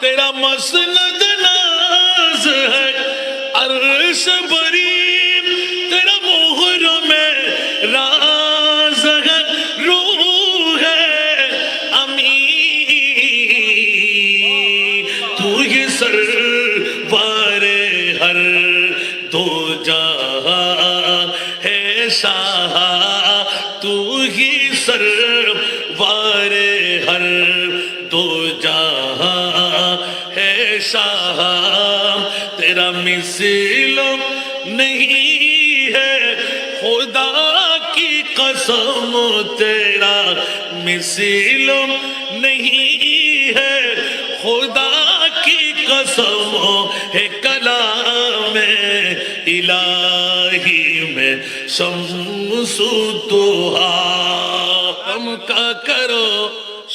تیرا مسند ناز ہے، عرش بری تیرا مہر میں راز ہے، روح ہے، امین۔ تو ہی سر وار ہر دو جہاں ہے شاہ، تو ہی سر وار ہر دو جہاں شاہ تیرا مثل نہیں ہے۔ خدا کی قسم، تیرا مثل نہیں ہے۔ خدا کی قسم ہے کلام الہی میں، شمس توہا ہم کا کرو۔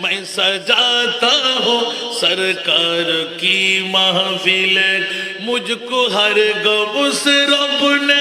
میں سجاتا ہوں سرکار کی محفل مجھ کو ہر گس رب نے